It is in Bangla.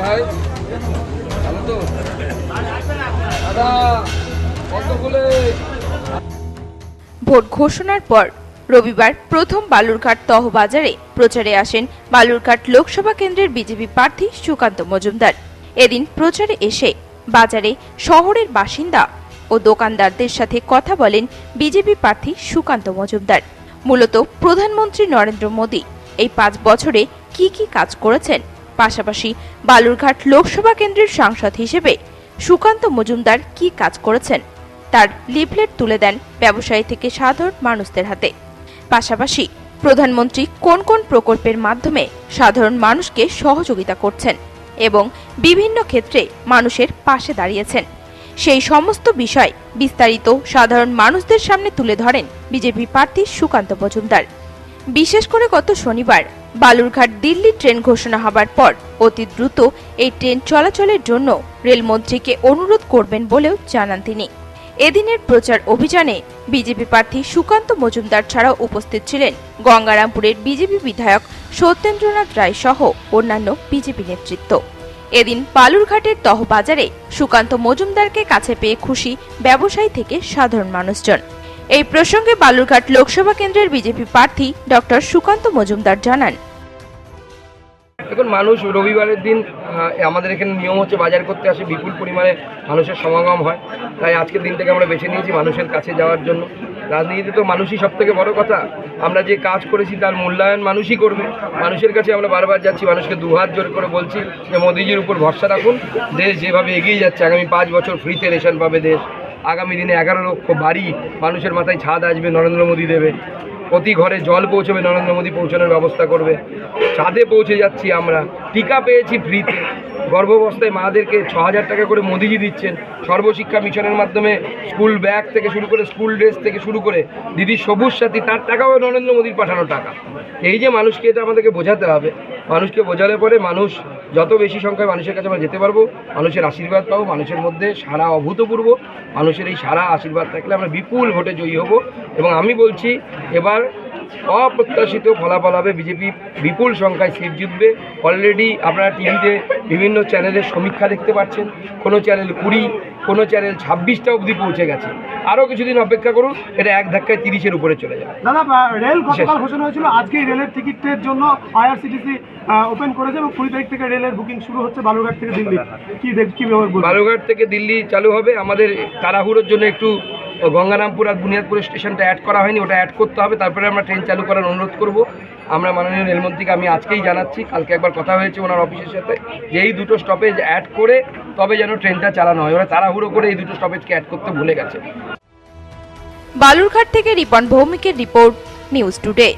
ভাই। ভালো তো? দাদা ভোট ঘোষণার পর রবিবার প্রথম বালুরঘাট তহবাজারে প্রচারে আসেন বালুরঘাট লোকসভা কেন্দ্রের বিজেপি প্রার্থী সুকান্ত মজুমদার। এদিন প্রচারে এসে বাজারে শহরের বাসিন্দা ও দোকানদারদের সাথে কথা বলেন বিজেপি প্রার্থী সুকান্ত মজুমদার। মূলত প্রধানমন্ত্রী নরেন্দ্র মোদী এই পাঁচ বছরে কি কি কাজ করেছেন পাশাপাশি বালুরঘাট লোকসভা কেন্দ্রের সাংসদ হিসেবে সুকান্ত মজুমদার কি কাজ করেছেন? তার লিফলেট তুলে দেন ব্যবসায়ী থেকে সাধারণ মানুষদের হাতে। পাশাপাশি প্রধানমন্ত্রী কোন কোন প্রকল্পের মাধ্যমে সাধারণ মানুষকে সহযোগিতা করছেন এবং বিভিন্ন ক্ষেত্রে মানুষের পাশে দাঁড়িয়েছেন? সেই সমস্ত বিষয় বিস্তারিত সাধারণ মানুষদের সামনে তুলে ধরেন বিজেপি প্রার্থী সুকান্ত মজুমদার। বিশেষ করে গত শনিবার। বালুরঘাট দিল্লি ট্রেন ঘোষণা হবার পর অতি দ্রুত এই ট্রেন চলাচলের জন্য রেলমন্ত্রীকে অনুরোধ করবেন বলেও জানান তিনি। এদিনের প্রচার অভিযানে বিজেপি প্রার্থী সুকান্ত মজুমদার ছাড়াও উপস্থিত ছিলেন গঙ্গারামপুরের বিজেপি বিধায়ক সত্যেন্দ্রনাথ রায় সহ অন্যান্য বিজেপি নেতৃত্ব। এদিন বালুরঘাটের তহবাজারে সুকান্ত মজুমদারকে কাছে পেয়ে খুশি ব্যবসায়ী থেকে সাধারণ মানুষজন। এই প্রসঙ্গে বালুরঘাট লোকসভা কেন্দ্রের বিজেপি প্রার্থী ডক্টর সুকান্ত মজুমদার জানান। দেখুন, মানুষ রবিবারের দিন আমাদের এখানে নিয়ম হচ্ছে বাজার করতে আসে, বিপুল পরিমাণে মানুষের সমাগম হয়। তাই আজকের দিনটাকে আমরা বেছে নিয়েছি মানুষের কাছে যাওয়ার জন্য। রাজনীতিতে তো মানুষই সব থেকে বড় কথা। আমরা যে কাজ করেছি তার মূল্যায়ন মানুষই করবে। মানুষের কাছে আমরা বারবার যাচ্ছি, মানুষকে দুহাত জোর করে বলছি যে মোদিজির উপর ভরসা রাখুন। দেশ যেভাবে এগিয়ে যাচ্ছে, আগামী পাঁচ বছর ফ্রিতে রেশন পাবে দেশ। আগামী দিনে এগারো লক্ষ বাড়ি মানুষের মাথায় ছাদ আসবে, নরেন্দ্র মোদী দেবে। প্রতি ঘরে জল পৌঁছবে, নরেন্দ্র মোদী পৌঁছানোর ব্যবস্থা করবে। ছাদে পৌঁছে যাচ্ছি আমরা। টিকা পেয়েছি ফ্রিতে। গর্ভাবস্থায় মাদেরকে ছ হাজার টাকা করে মোদিজি দিচ্ছেন। সর্বশিক্ষা মিশনের মাধ্যমে স্কুল ব্যাগ থেকে শুরু করে স্কুল ড্রেস থেকে শুরু করে দিদির সবুজ সাথী, তার টাকাও নরেন্দ্র মোদীর পাঠানো টাকা। এই যে মানুষকে এটা আমাদেরকে বোঝাতে হবে। মানুষকে বোঝালে পরে মানুষ যত বেশি সংখ্যায় মানুষের কাছে আমরা যেতে পারব, মানুষের আশীর্বাদ পাবো, মানুষের মধ্যে সারা অভূতপূর্ব, মানুষের এই সারা আশীর্বাদ থাকলে আমরা বিপুল ভোটে জয়ী হব। এবং আমি বলছি, এবার অপ্রত্যাশিত ফলাফল হবে বিজেপি বিপুল সংখ্যায় সিট জিতবে। অলরেডি আপনারা টিভিতে বিভিন্ন চ্যানেলের সমীক্ষা দেখতে পাচ্ছেন। কোনো চ্যানেল কুড়ি কোনো চ্যানেল ছাব্বিশটা অবধি পৌঁছে গেছে। আরও কিছুদিন অপেক্ষা করুন এটা এক ধাক্কায় তিরিশের উপরে চলে যাবে। দাদা রেল গতকাল ঘোষণা হয়েছিল আজকেই রেলের টিকিটের জন্য আইআরসিটিসি ওপেন করেছে এবং কুড়ি তারিখ থেকে রেলের বুকিং শুরু হচ্ছে বালুরঘাট থেকে দিল্লি। কি দেখ কি বালুরঘাট থেকে দিল্লি চালু হবে। আমাদের তাড়াহুড়োর জন্য একটু গঙ্গারামপুর আর বুনিয়াদপুর স্টেশনটা অ্যাড করা হয়নি, ওটা অ্যাড করতে হবে, তারপরে আমরা ট্রেন চালু করার অনুরোধ করব। আমরা মাননীয় রেলমন্ত্রীকে আমি আজকেই জানাচ্ছি, কালকে একবার কথা হয়েছে ওনার অফিসের সাথে, যে এই দুটো স্টপেজ অ্যাড করে তবে যেন ট্রেনটা চালানো হয়। ওরা তাড়াহুড়ো করে এই দুটো স্টপেজকে অ্যাড করতে ভুলে গেছে। বালুরঘাট থেকে রিপন ভৌমিকের রিপোর্ট, নিউজ টুডে।